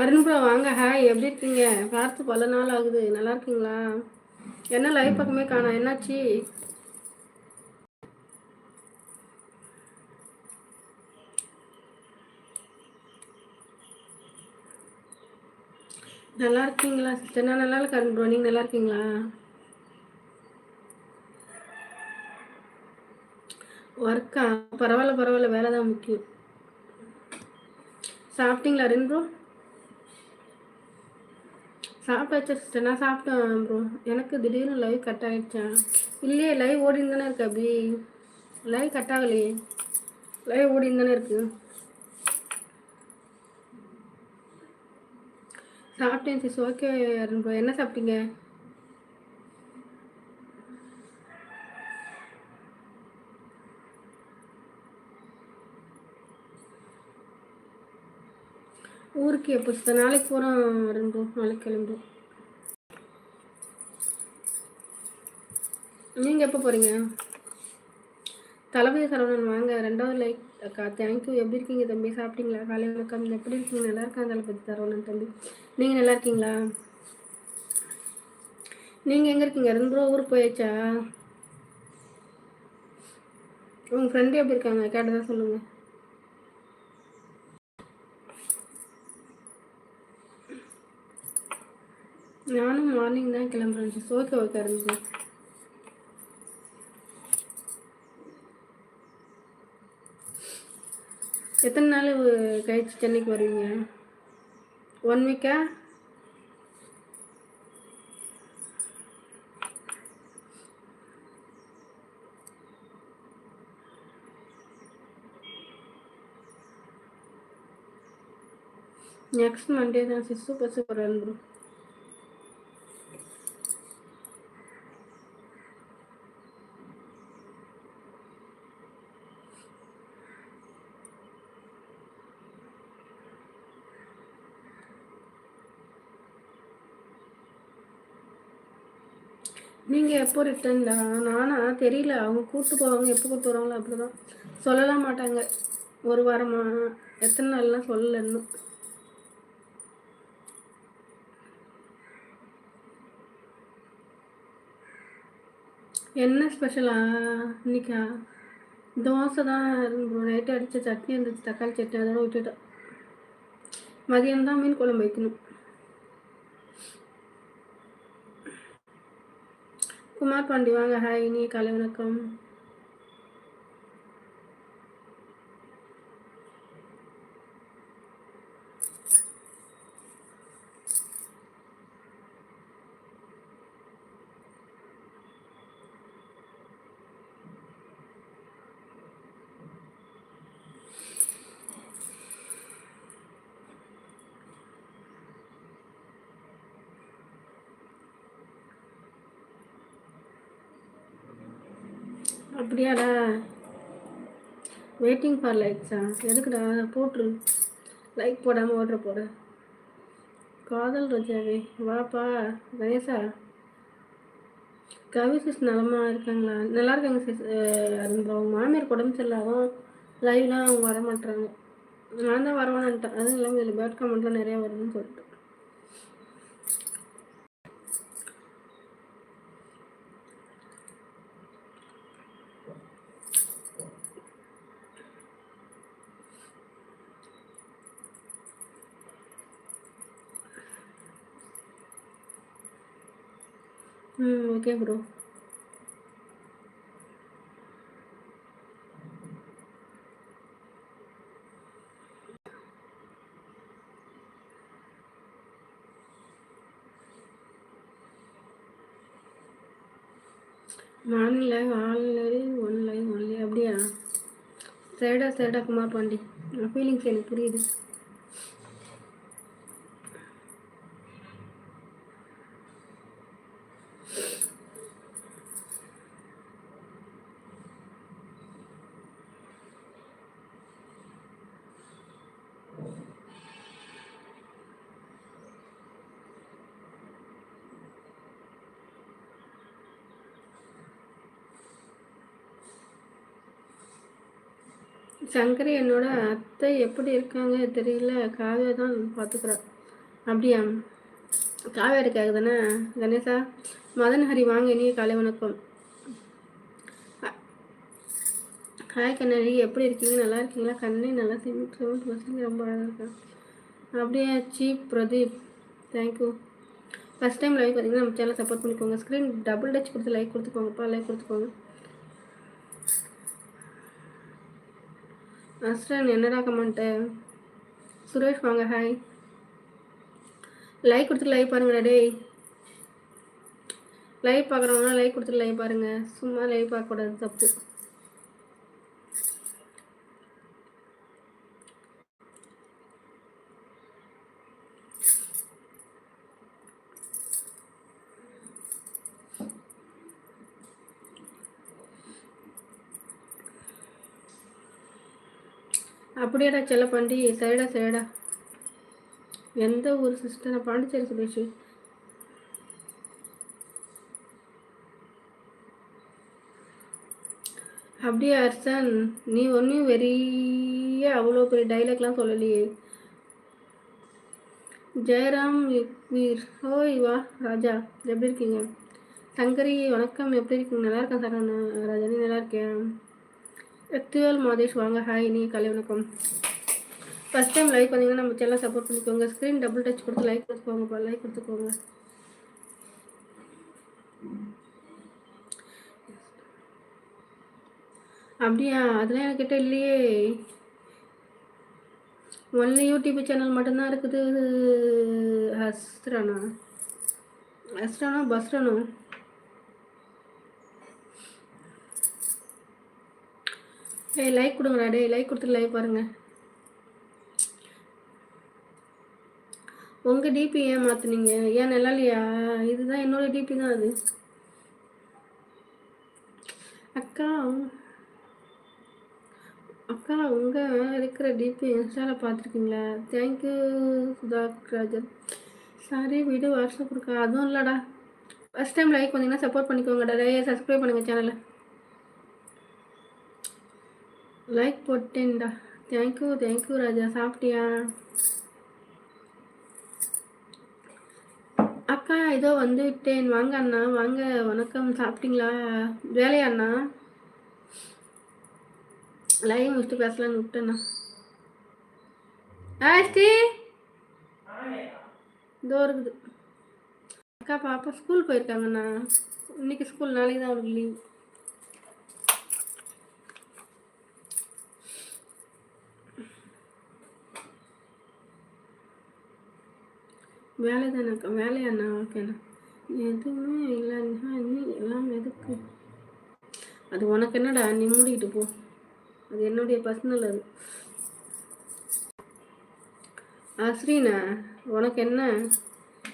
Arun bro வாங்க hi எப்படி இருக்கீங்க? பார்த்து பல நாள் ஆகுது. நல்லா இருக்கீங்களா? என்ன லைவ் பக்கமே காணோம். என்னாச்சு? நல்லா இருக்கீங்களா சிஸ்டர் நான் நல்லா இருக்கேன் ப்ரோ நீங்கள் நல்லா இருக்கீங்களா? ஒர்க்கா பரவாயில்ல பரவாயில்ல. வேலை தான் முக்கியம். சாப்பிட்டீங்களா ரெண்டு ப்ரோ சாப்பிட்டாச்சா சிஸ்டர் நான் சாப்பிட்டேன் ப்ரோ எனக்கு திடீர்னு லைவ் கட் ஆகிடுச்சேன் இல்லையே லைவ் ஓடின்னு தானே இருக்கு அப்படி லைவ் கட் ஆகலையே. லைவ் ஓடின்னு தானே இருக்கு. சாப்பிட்டேன் சிஸ் ஓகே ப்ரோ என்ன சாப்பிட்டீங்க? ஊருக்கு எப்போ சார் நாளைக்கு போகிறோம் ரெண்டு நாளைக்கு கிளம்பும் நீங்கள் எப்போ போகிறீங்க தளபதி சரவணன் வாங்க. ரெண்டாவது லைக் அக்கா தேங்க்யூ எப்படி இருக்கீங்க தம்பி? சாப்பிட்டீங்களா? காலை வணக்கம். எப்படி இருக்கீங்க? நல்லா இருக்கா தளபதி சரவணன் தம்பி? நீங்கள் நல்லா இருக்கீங்களா? நீங்கள் எங்கே இருக்கீங்க? ரெண்டு ரூபா ஊருக்கு போயாச்சா? உங்கள் ஃப்ரெண்டு எப்படி இருக்காங்க? கேட்டதாக சொல்லுங்கள் நானும் மார்னிங் தான் கிளம்புறேன். சார் ஓகே ஓகே இருந்து எத்தனை நாள் கழிச்சு சென்னைக்கு வருவீங்க? ஒன் வீக்கா நெக்ஸ்ட் மண்டே தான். சிஸ் சூப்பர் சூப்பர் ப்ரோ நீங்கள் எப்போ ரிட்டர்ன்டா நானா தெரியல. அவங்க கூப்பிட்டு போவாங்க எப்போ கூப்பிட்டு வருவாங்களோ அப்படி தான் சொல்லலாம் மாட்டாங்க. ஒரு வாரமா? எத்தனை நாள்லாம் சொல்லலை இன்னும். என்ன ஸ்பெஷலா இன்னைக்கா? தோசை தான் நைட்டு அடித்த சட்னி இருந்துச்சு தக்காளி சட்னி அதோட விட்டுட்டேன் மதியம் தான் மீன் குழம்பு வைக்கணும். குமார் பாண்டி வாங்க. ஹாய் இனிய காலை வணக்கம். அப்படியாடா? வெயிட்டிங் ஃபார் லைக்ஸா எதுக்குடா? போட்டுரு. லைக் போடாமல் ஓடுற போட. காதல் ரஜாவே வாப்பா. கணேசா? கவி சிஸ் நலமாக இருக்காங்களா? நல்லா இருக்காங்க சிஸ் அவங்க மாமியார் உடம்பு சரியில்லாதான் லைவ்லாம் அவங்க வர மாட்டுறாங்க நான் தான் வரவானன்ட்டேன் அதுவும் இல்லாமல் இதில் பேட் கமெண்ட்லாம் நிறையா வருதுன்னு சொல்லிட்டு. ம் okay bro morning live online live one live only அப்படியா? சேடா சேடா குமார் பாண்டி. ஃபீலிங்ஸ் எனக்கு புரியுது. சங்கரி என்னோட அத்தை எப்படி இருக்காங்க தெரியல காவியா தான் பார்த்துக்குறா. அப்படியா? காவேரிக்காக தானே கணேசா மதன் ஹரி வாங்க இனிய காலை வணக்கம். ஹாய் கண்ணரி எப்படி இருக்கீங்க? நல்லா இருக்கீங்களா? கண்ணே நல்லா சிமெண்ட் செவன்த் ரொம்ப அழகாக இருக்கேன் அப்படியே cheap Pradeep thank you first time like பார்த்தீங்கன்னா நம்ம சேனல் சப்போர்ட் பண்ணிக்கோங்க. ஸ்க்ரீன் டபுள் டச் கொடுத்து லைக் கொடுத்துக்கோங்கப்பா லைக் கொடுத்துக்கோங்க. அஸ்ரன் என்னடா கமெண்ட்டு சுரேஷ் வாங்க ஹாய் லைக் கொடுத்துட்டு லைக் பாருங்கடா டேய். லைவ் பார்க்குறவங்க லைக் கொடுத்துட்டு லைவ் பாருங்கள் சும்மா லைவ் பார்க்கக்கூடாது தப்பு. அப்படியாடா செல்ல பாண்டி சரிடா சரிடா. எந்த ஊர் சிஸ்டர் நான் பாண்டிச்சேரி சுரேஷ். அப்படியே அர்சன் நீ ஒன்றும் வெறிய அவ்வளோ பெரிய டைலாக்லாம் சொல்லலையே. ஜெயராம் வீர் ஓ வா ராஜா எப்படி இருக்கீங்க? சங்கரி வணக்கம் எப்படி இருக்கீங்க? நல்லா இருக்கேன் சார் ராஜா நீ நல்லா இருக்கேன் எக்துவல் மாதேஷ் வாங்க ஹாய் நீ கலை வணக்கம். ஃபஸ்ட் டைம் லைக் பண்ணிங்கன்னா நம்ம சேனல் சப்போர்ட் பண்ணிக்கோங்க. ஸ்க்ரீன் டபுள் டச் கொடுத்து லைக் கொடுத்துக்கோங்கப்பா லைக் கொடுத்துக்கோங்க. அப்படியா? அதெல்லாம் என்கிட்ட இல்லையே. ஒன்லி யூடியூப் சேனல் மட்டும்தான் இருக்குது. ஹஸ்ரானா. ஹஸ்ரானா பஸ்ரானா? ஏய் லைக் கொடுங்கடா டே லைக் கொடுத்துட்டு லைக் பாருங்கள் உங்கள் டிபி ஏன் மாற்றுனீங்க ஏன் நல்லா இல்லையா இதுதான் என்னோட டிபி தான் அது. அக்கா அக்கா உங்கள் இருக்கிற டிபி இன்ஸ்டாவில் பார்த்துருக்கீங்களா தேங்க்யூ சுதாகராஜன் சாரி வீடு வாட்ஸ்அப் இருக்கா அதுவும் இல்லைடா. ஃபஸ்ட் டைம் லைக் பண்ணிங்கன்னா சப்போர்ட் பண்ணிக்கோங்கடா. நிறைய சப்ஸ்கிரைப் பண்ணுங்கள் சேனலை like போட்டேன்டா thank you thank you Raja சாப்பிட்டியா? அக்கா ஏதோ வந்து விட்டேன் வாங்க அண்ணா வாங்க. வணக்கம். சாப்பிட்டீங்களா? வேலையா அண்ணா? லைவ் முடிச்சுட்டு பேசலான்னு விட்டேண்ணா ஆ ஸ்ரீ! இதோ இருக்குது. அக்கா பாப்பா ஸ்கூல் போயிருக்காங்கண்ணா இன்னைக்கு ஸ்கூல் நாளைக்கு தான் அவருக்கு லீவ் வேலை தானேக்கா வேலையாண்ணா ஓகேண்ணா எதுவுமே இல்லைன்னா நீ எல்லாம் எதுக்கு? அது உனக்கு என்னடா? நீ மூடிக்கிட்டு போ. அது என்னுடைய பர்சனல் அது. அஸ்ரீனா உனக்கு என்ன?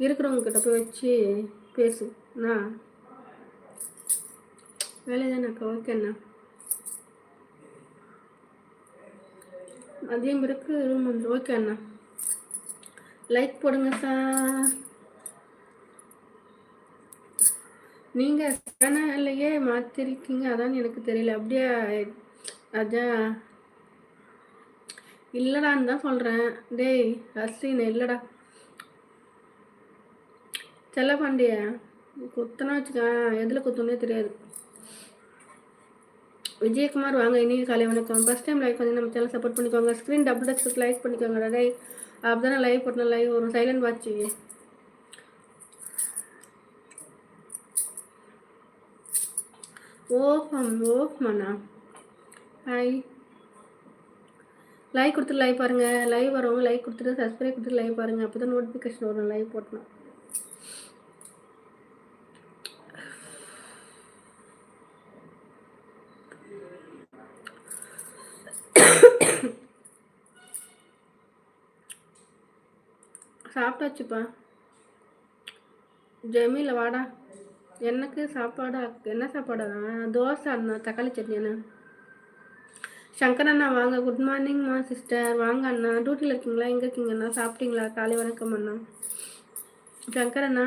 இருக்கிறவங்க கிட்ட போய் வச்சு பேசு. நான் வேலை தானேக்கா ஓகேண்ணா மதியம் பிறகு ரூம் வந்து ஓகே அண்ணா. லைக் போடுங்க சார் நீங்கள் சேனல்லையே மாற்றிருக்கீங்க அதான் எனக்கு தெரியல. அப்படியே அதான். இல்லைடான்னு தான் சொல்கிறேன் டேய் அஸ்ரீன் இல்லைடா. செல்லப்பாண்டிய குத்தனா வச்சுக்க. எதில் குத்தனே தெரியாது. விஜயகுமார் வாங்க இனியும் காலை வணக்கம். ஃபஸ்ட் டைம் லைக் பண்ணி நம்ம சேனல் சப்போர்ட் பண்ணிக்கோங்க. ஸ்க்ரீன் டபுள் டச் லைக் பண்ணிக்கோங்க டே அப்போ லைவ் போட்டேன் லைவ் வரும். சைலண்ட் வாட்ச் ஓஹம் ஓஹ்மண்ணா ஹாய் லைக் கொடுத்துட்டு லைவ் பாருங்கள் லைவ் வரவங்க லைக் கொடுத்துட்டு சப்ஸ்கிரைப் கொடுத்துட்டு லைவ் பாருங்கள் அப்போ தான் நோட்டிஃபிகேஷன் வரும் லைவ் போட்டணும் சாப்பிட்டாச்சுப்பா. ஜமீல வாடா. எனக்கு சாப்பாடா என்ன சாப்பாடா? தோசை அண்ணா தக்காளி சட்னி அண்ணா சங்கர் அண்ணா வாங்க. குட் மார்னிங்மா சிஸ்டர் வாங்க அண்ணா. டியூட்டியில் இருக்கீங்களா? எங்கே இருக்கீங்கண்ணா சாப்பிட்டீங்களா? காலை வணக்கம் அண்ணா. சங்கர் அண்ணா.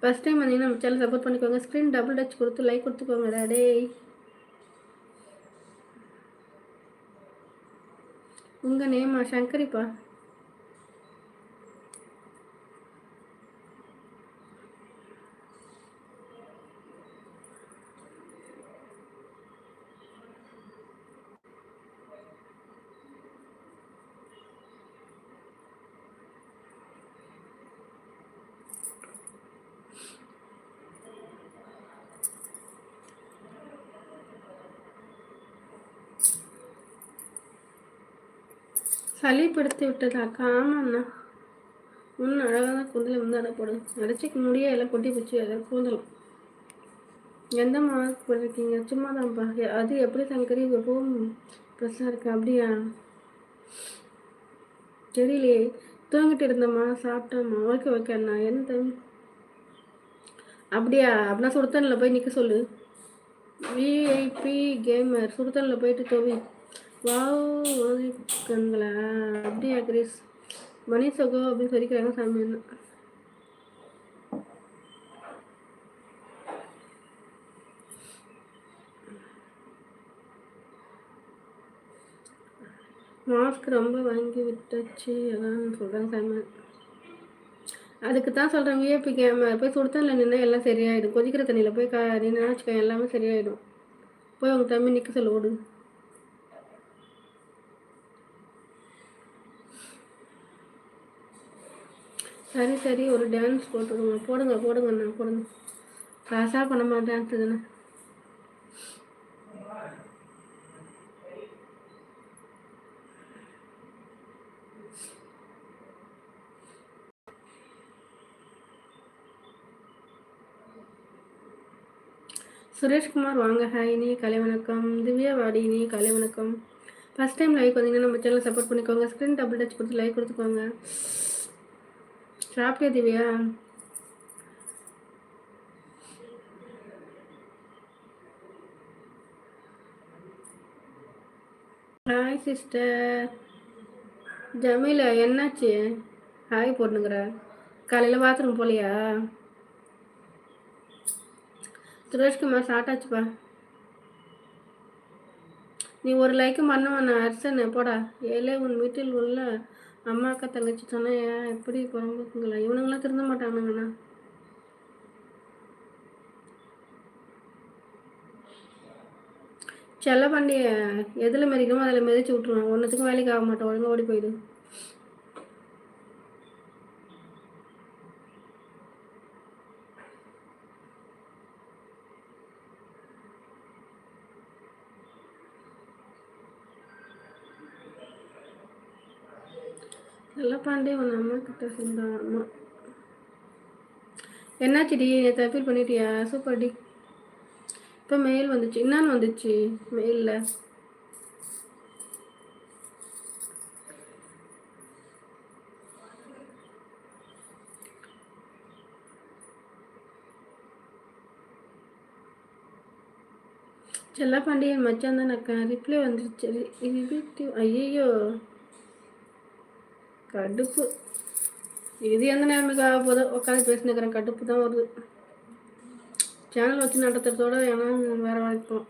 ஃபஸ்ட் டைம் வந்தீங்கன்னா நம்ம சேனல் சப்போர்ட் பண்ணிக்கோங்க. ஸ்க்ரீன் டபுள் டச் கொடுத்து லைக் கொடுத்துக்கோங்க டேய். உங்கள் நேமா சங்கரிப்பா சளி படுத்தி விட்டதாக்கா ஆமாண்ணா ஒன்றும் அழகாக தான் கூந்தல் வந்து அடை போடுது அடைச்சிக்க முடிய எல்லாம் கொட்டி போச்சு. அதை கூந்தலும் எந்த மார்க் பண்ணிருக்கீங்க சும்மா தான்ப்பா அது எப்படி சங்கரி? எப்பவும் ப்ரெஸ்ஸாக இருக்கு. அப்படியா? தெரியலையே. தூங்கிட்டு இருந்தம்மா. சாப்பிட்டோம்மா. ஓகே ஓகே அண்ணா. என்ன அப்படியா? அப்படின்னா சுடுத்தனில் போய் நிற்க சொல்லு. விஐபி கேமர் சுடுத்தனில் போயிட்டு தோவி. வாவ் கண்களா? அப்படியா கிரீஸ்? மணி சகோ அப்படின்னு சொல்லிக்கிறாங்க சாமி. மாஸ்க் ரொம்ப வாங்கி விட்டாச்சு அதான் சொல்கிறாங்க சாமி. அதுக்கு தான் சொல்கிறேன் விஏபி கேமரா. போய் சுடுத்தனில் நின்று எல்லாம் சரியாயிடும். கொதிக்கிற தண்ணியில் போய் கா நின்று வச்சுக்கோ எல்லாமே சரியாயிடும். போய் உங்கள் தம்பி நிற்க சொல்ல ஓடு. சரி சரி ஒரு டான்ஸ் போட்டுடுங்க போடுங்க போடுங்க நான் போடுங்க. காசாக பண்ண டான்ஸ் தானே சுரேஷ்குமார் வாங்க. ஹாய் நீ கலை வணக்கம். திவ்யா வாடி நீ கலை வணக்கம். ஃபஸ்ட் டைம் லைக் வந்தீங்கன்னா நம்ம சேனல் சப்போர்ட் பண்ணிக்கோங்க. ஸ்க்ரீன் டபுள் டச் கொடுத்து லைக் கொடுத்துக்கோங்க. சாப்பிட்டே திவ்யா ஹாய் சிஸ்டர் ஜமீல என்னாச்சு? ஹாய் போட்டுனுக்குற காலையில் பாத்ரூம் போகலையா சுரேஷ்குமார் சாட்டாச்சுப்பா நீ ஒரு லைக்கும் பண்ண நான் அர்ச்சனை? போடா. ஏழே உன் வீட்டில் உள்ள அம்மா அக்கா தங்கச்சி சொன்னால் எப்படி புறம்புக்குங்களா இவனுங்களாம் திருந்த மாட்டானுங்கண்ணா. செல்ல பாண்டிய எதில் மெதிக்கணுமோ அதில் மிதிச்சு விட்ருவான் ஒன்றுத்துக்கும் வேலைக்கு ஆக மாட்டோம் ஒழுங்காக ஓடி போயிடு. பாண்டே உன் அம்மா கிட்ட சேர்ந்தான் அம்மா. என்னாச்சுடி நேற்று அப்பீல் பண்ணிட்டியா? Super D. இப்போ மெயில் வந்துச்சு. என்னன்னு வந்துச்சு? மெயிலில் செல்லா பாண்டியன் மச்சான் தான் அக்கா. ரிப்ளை வந்துருச்சு. ஐயோ கடுப்பு இது எந்த நேரமுக்கு ஆக போதோ உட்காந்து பேசினுக்கிறேன் கடுப்பு தான் வருது சேனல் வச்சு நடத்துறதோட ஏன்னா வேற வாய்ப்போம்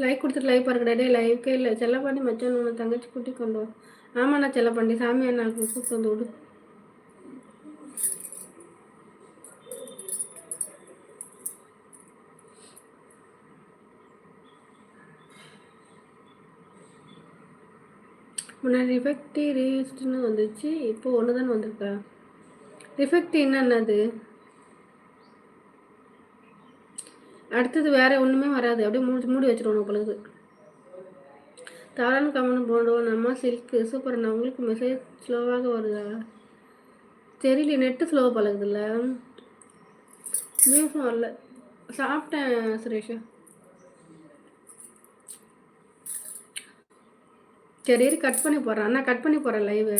லைக் கொடுத்துட்டு லைவ் பாருங்க டே லைவ்க்கே இல்லை செல்ல பண்ணி மச்சான் ஒன்று தங்கச்சி கூட்டி கொண்டு வா ஆமாண்ணா செல்லப்பாண்டி சாமி அண்ணா கூப்பிட்டு வந்து விடு. முன்னாடி ரிஃபெக்டி ரீஸ்ட்னு வந்துச்சு இப்போ ஒன்று தானே வந்திருக்கா ரிஃபெக்ட் என்னென்னது அடுத்தது வேறு ஒன்றுமே வராது அப்படியே மூடி மூடி வச்சிருவோம் உங்களுக்கு தவறான கமன் போடுவோம் நம்ம சில்க்கு சூப்பர் நான் உங்களுக்கு மெசேஜ் ஸ்லோவாக வருதா? தெரியல நெட்டு ஸ்லோவாக பழகுதுல்ல. நியூஸும் வரல. சாப்பிட்டேன் சுரேஷா. சரி கட் பண்ணி போடுறேன். அண்ணா கட் பண்ணி போகிறேன் லைவு